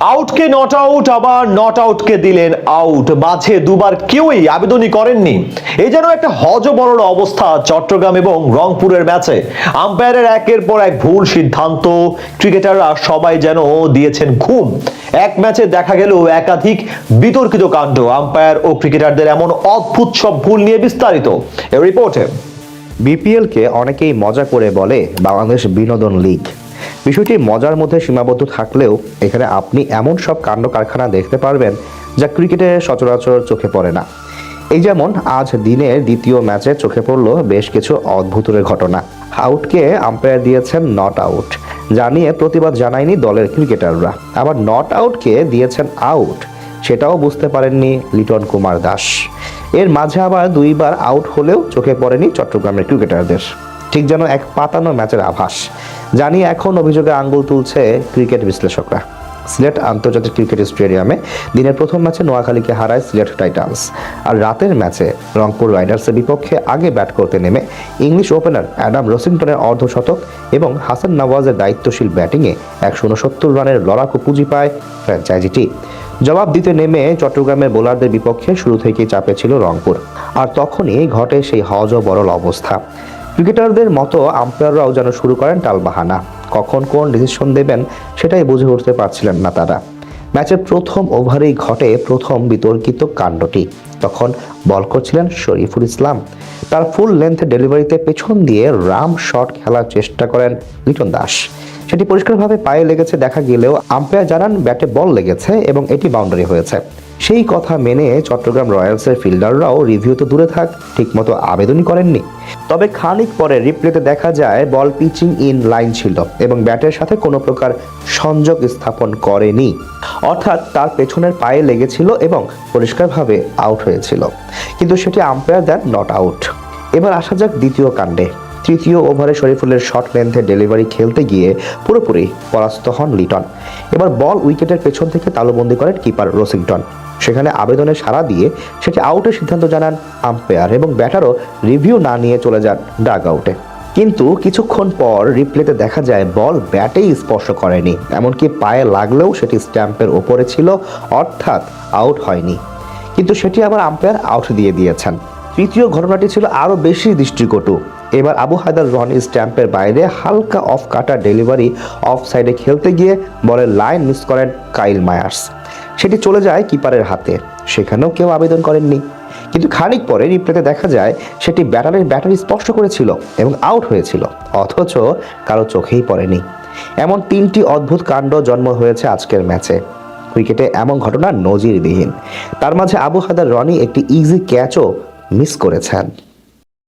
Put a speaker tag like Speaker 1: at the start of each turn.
Speaker 1: আউটকে not out আবার not আউটকে দিলেন আউট মাঝে দুবার কেউই আবেদনই করেননি। এই যেন একটা হজ হজবরল অবস্থা চট্টগ্রাম এবং রংপুরের ম্যাচে। আম্পায়ারের একের পর এক ভুল সিদ্ধান্ত। ক্রিকেটাররা সবাই যেন দিয়েছেন ঘুম। এক ম্যাচে দেখা গেল একাধিক বিতর্কিত কাণ্ড। আম্পায়ার ও ক্রিকেটারদের এমন অদ্ভুত সব ভুল নিয়ে বিস্তারিত। এ রিপোর্টে।
Speaker 2: বিপিএলকে অনেকেই মজা করে বলে বাংলাদেশ বিনোদন লিগ। বিষয়টি মজার মধ্যে সীমাবদ্ধ থাকলেও এখানে আপনি এমন সব কাণ্ড কারখানা দেখতে পারবেন যা ক্রিকেটে সচরাচর চোখে পড়ে না। এই যেমন আজ দিনের দ্বিতীয় ম্যাচে চোখে পড়ল বেশ কিছু অদ্ভুতের ঘটনা। আউটকে আম্পায়ার দিয়েছেন নট আউট, যা নিয়ে প্রতিবাদ জানায়নি দলের ক্রিকেটাররা। আবার নট আউটকে দিয়েছেন আউট, সেটাও বুঝতে পারেননি লিটন কুমার দাস। এর মাঝে আবার দুইবার আউট হলেও চোখে পড়েনি চট্টগ্রামের ক্রিকেটারদের। ঠিক যেন এক পাতানো ম্যাচের আভাস। জানি এখন অভিযোগে আঙ্গুল তুলছে ক্রিকেট বিশ্লেষকরা। সিলেট আন্তর্জাতিক ক্রিকেট স্টেডিয়ামে দিনের প্রথম ম্যাচে নোয়াখালীকে হারায় সিলেট টাইটান্স। আর রাতের ম্যাচে রংপুর রাইডার্সের বিপক্ষে আগে ব্যাট করতে নেমে ইংলিশ ওপেনার অ্যাডাম রসিংটনের অর্ধশতক এবং হাসান নওয়াজের দায়িত্বশীল ব্যাটিংয়ে একশো উনসত্তর রানের লড়াকু পুঁজি পায় ফ্র্যাঞ্চাইজিটি। জবাব দিতে নেমে চট্টগ্রামের বোলারদের বিপক্ষে শুরু থেকেই চাপে ছিল রংপুর। আর তখনই ঘটে সেই হজ বরল অবস্থা। ক্রিকেটারদের মতো আম্পায়াররাও যেন শুরু করেন টালবাহানা কখন কোন ডিসিশন দেবেন সেটাই বুঝে উঠতে পারছিলেন না তারা। ম্যাচের প্রথম ওভারেই ঘটে প্রথম বিতর্কিত কাণ্ডটি। তখন বল করছিলেন শরীফুল ইসলাম। তার ফুল লেন্থ ডেলিভারিতে পেছন দিয়ে রাম শট খেলার চেষ্টা করেন লিটন দাস। সেটি পরিষ্কারভাবে পায়ে লেগেছে, দেখা গেলেও আম্পায়ার জানান ব্যাটে বল লেগেছে এবং এটি বাউন্ডারি হয়েছে। সেই কথা মেনে চট্টগ্রাম রয়্যালসের ফিল্ডাররাও রিভিউ তো দূরে থাক, ঠিকমতো আবেদনই করেননি। তবে খানিক পরে রিপ্লেতে দেখা যায় বল পিচিং ইন লাইন ছিল এবং ব্যাটের সাথে কোনো প্রকার সংযোগ স্থাপন করেনি। অর্থাৎ তার পেছনের পায়ে লেগেছিল এবং পরিষ্কারভাবে আউট হয়েছিল। কিন্তু সেটি আম্পায়ার দেন নট আউট এবার আসা যাক দ্বিতীয় কাণ্ডে। তৃতীয় ওভারে শরীফুলের শর্ট লেন্থে ডেলিভারি খেলতে গিয়ে পুরোপুরি পরাস্ত হন লিটন। এবার বল উইকেটের পেছন থেকে তালুবন্দি করেন কিপার রসিংটন। সেখানে আবেদনে সাড়া দিয়ে সেটি আউটের সিদ্ধান্ত জানান আম্পায়ার এবং ব্যাটারও রিভিউ না নিয়ে চলে যান ডাগ আউটে কিন্তু কিছুক্ষণ পর রিপ্লেতে দেখা যায় বল ব্যাটেই স্পর্শ করেনি। এমনকি পায়ে লাগলেও সেটি স্ট্যাম্পের ওপরে ছিল, অর্থাৎ আউট হয়নি। কিন্তু সেটি আবার আম্পায়ার আউট দিয়ে দিয়েছেন। তৃতীয় ঘটনাটি ছিল আরও বেশি দৃষ্টিকটু। এবার আবু হায়দার রনি স্ট্যাম্পের বাইরে হালকা অফ কাটা ডেলিভারি অফ সাইডে খেলতে গিয়ে বলের লাইন মিস করেন কাইল মায়ার্স। সেটি চলে যায় কিপারের হাতে। সেখানেও কেউ আবেদন করেননি। কিন্তু খানিক পরে রিপ্লেতে দেখা যায়, সেটি ব্যাটারের ব্যাটারি স্পর্শ করেছিল এবং আউট হয়েছিল, অথচ কারও চোখেই পড়েনি। এমন তিনটি অদ্ভুত কাণ্ড জন্ম হয়েছে আজকের ম্যাচে। ক্রিকেটে এমন ঘটনা নজিরবিহীন। তার মাঝে আবু হাদার রনি একটি ইজি ক্যাচও মিস করেছেন।